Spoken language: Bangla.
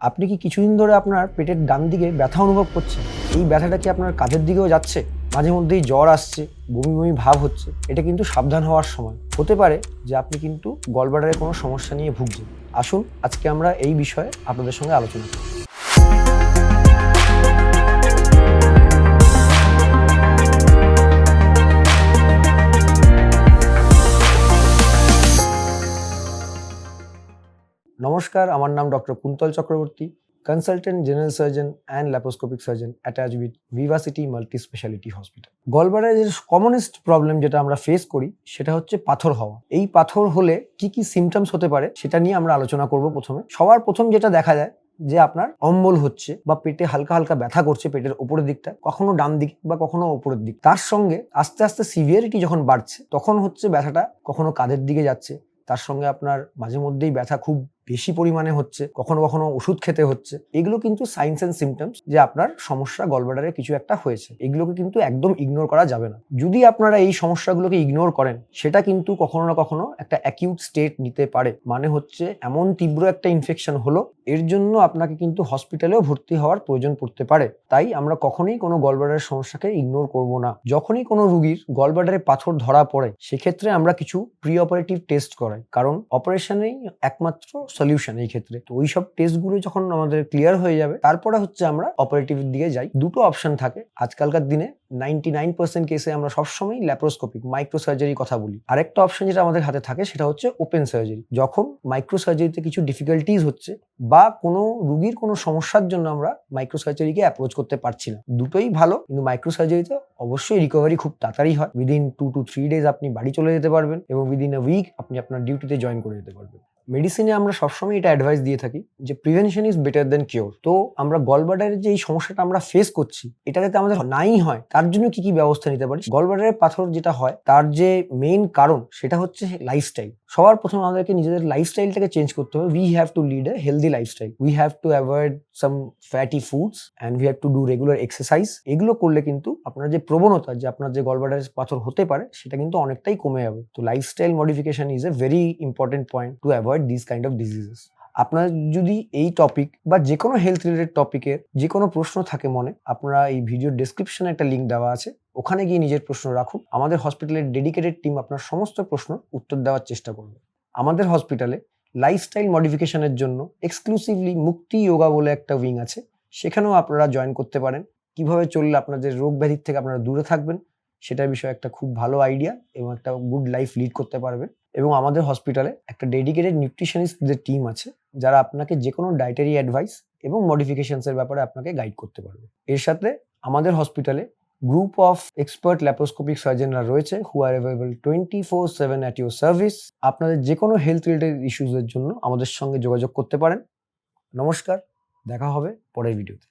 আপনি কি কিছুদিন ধরে আপনার পেটের ডান দিকে ব্যথা অনুভব করছেন? এই ব্যথাটা কি আপনার কাজের দিকেও যাচ্ছে? মাঝে মধ্যেই জ্বর আসছে, বমি বমি ভাব হচ্ছে। এটা কিন্তু সাবধান হওয়ার সময়। হতে পারে যে আপনি কিন্তু গলব্লাডারে কোনো সমস্যা নিয়ে ভুগছেন। আসুন, আজকে আমরা এই বিষয়ে আপনাদের সঙ্গে আলোচনা করি। নমস্কার, আমার নাম doctor Kuntal Chakraborty consultant general surgeon and laparoscopic surgeon attach with Vivacity multi speciality hospital গলবারের যে কমনেস্ট প্রবলেম যেটা আমরা ফেস করি, সেটা হচ্ছে পাথর হওয়া। এই পাথর হলে কি কি সিমটমস হতে পারে, সেটা নিয়ে আমরা আলোচনা করব প্রথমে। সবার প্রথম যেটা দেখা যায়, যে আপনার অম্বল হচ্ছে বা পেটে হালকা হালকা ব্যথা করছে পেটের উপরের দিকটা, কখনো ডান দিক বা কখনো উপরের দিক। তার সঙ্গে আস্তে আস্তে সিভিয়ারিটি যখন বাড়ছে, তখন হচ্ছে ব্যথাটা কখনো কাঁধের দিকে যাচ্ছে। তার সঙ্গে আপনার মাঝে মধ্যেই ব্যথা খুব বেশি পরিমাণে হচ্ছে, কখনো কখনো ওষুধ খেতে হচ্ছে। এগুলো কিন্তু সাইন্স অ্যান্ড সিমটমস যে আপনার সমস্যা গলব্লাডারে কিছু একটা হয়েছে। এগুলোকে কিন্তু একদম ইগনোর করা যাবে না। যদি আপনারা এই সমস্যাগুলোকে ইগনোর করেন, সেটা কিন্তু কখনো না কখনো একটা অ্যাকিউট স্টেট নিতে পারে। মানে হচ্ছে এমন তীব্র একটা ইনফেকশন হলো, এর জন্য আপনাকে কিন্তু হসপিটালেও ভর্তি হওয়ার প্রয়োজন পড়তে পারে। তাই আমরা কখনোই কোনো গলব্লাডারের সমস্যাকে ইগনোর করব না। যখনই কোনো রুগীর গলব্লাডারে পাথর ধরা পড়ে, সেক্ষেত্রে আমরা কিছু প্রি অপারেটিভ টেস্ট করাই। কারণ অপারেশনেই একমাত্র সলিউশন এই ক্ষেত্রে। তো ওই সব টেস্টগুলো যখন আমাদের ক্লিয়ার হয়ে যাবে, তারপরে হচ্ছে আমরা অপারেটিভের দিকে যাই। দুটো অপশন থাকে। আজকালকার দিনে নাইনটি নাইন পার্সেন্ট কেসে আমরা সবসময় ল্যাপ্রোস্কোপিক মাইক্রো সার্জারি কথা বলি। আরেকটা অপশন যেটা আমাদের হাতে থাকে, সেটা হচ্ছে ওপেন সার্জারি যখন মাইক্রো সার্জারিতে কিছু ডিফিকাল্টিজ হচ্ছে বা কোনো রুগীর কোনো সমস্যার জন্য আমরা মাইক্রো সার্জারিকে অ্যাপ্রোচ করতে পারছি না। দুটোই ভালো, কিন্তু মাইক্রো সার্জারিতে অবশ্যই রিকভারি খুব তাড়াতাড়ি হয়। Within two two three days আপনি বাড়ি চলে যেতে পারবেন এবং উইদিন আ উইক আপনি আপনার ডিউটিতে জয়েন করে যেতে পারবেন। মেডিসিনে আমরা সবসময় এটা অ্যাডভাইস দিয়ে থাকি যে prevention is better than cure তো আমরা গলবাডারের যে এই সমস্যাটা আমরা ফেস করছি এটা যাতে আমাদের নাই হয়, তার জন্য কি কি ব্যবস্থা নিতে পারি? গলবাডারের পাথর যেটা হয়, তার যে মেইন কারণ সেটা হচ্ছে লাইফস্টাইল সবার প্রথমে আমাদেরকে নিজেদের লাইফস্টাইলটাকে চেঞ্জ করতে হবে। We have to lead a healthy lifestyle we have to avoid some fatty foods and we have to do regular exercise এগুলো করলে কিন্তু আপনার যে প্রবণতা, যে আপনার যে গলবাডারের পাথর হতে পারে, সেটা কিন্তু অনেকটাই কমে যাবে। তো lifestyle modification is a very important point to avoid this kind of diseases আপনার যদি এই টপিক বা যে কোনো হেলথ রিলেটেড টপিকের যে কোনো প্রশ্ন থাকে মনে, আপনারা এই ভিডিওর ডেসক্রিপশনে একটা লিঙ্ক দেওয়া আছে। ওখানে গিয়ে নিজের প্রশ্ন রাখুন। আমাদের হসপিটালের ডেডিকেটেড টিম আপনার সমস্ত প্রশ্ন উত্তর দেওয়ার চেষ্টা করবে। আমাদের হসপিটালে লাইফস্টাইল মডিফিকেশনের জন্য এক্সক্লুসিভলি মুক্তি যোগা বলে একটা উইং আছে। সেখানেও আপনারা জয়েন করতে পারেন। কীভাবে চললে আপনাদের রোগ ব্যাধির থেকে আপনারা দূরে থাকবেন, সেটার বিষয়ে একটা খুব ভালো আইডিয়া এবং একটা গুড লাইফ লিড করতে পারবেন। এবং আমাদের হসপিটালে একটা ডেডিকেটেড নিউট্রিশনিস্টদের টিম আছে, যারা আপনাকে যে কোনো ডায়েটারি অ্যাডভাইস এবং মডিফিকেশনসের ব্যাপারে আপনাকে গাইড করতে পারবে। এর সাথে আমাদের হসপিটালে গ্রুপ অফ এক্সপার্ট ল্যাপ্রোস্কোপিক সার্জনরা রয়েছে who are available twenty four seven at your service আপনাদের যে কোনো হেলথ রিলেটেড ইস্যুসের জন্য আমাদের সঙ্গে যোগাযোগ করতে পারেন। নমস্কার, দেখা হবে পরের ভিডিওতে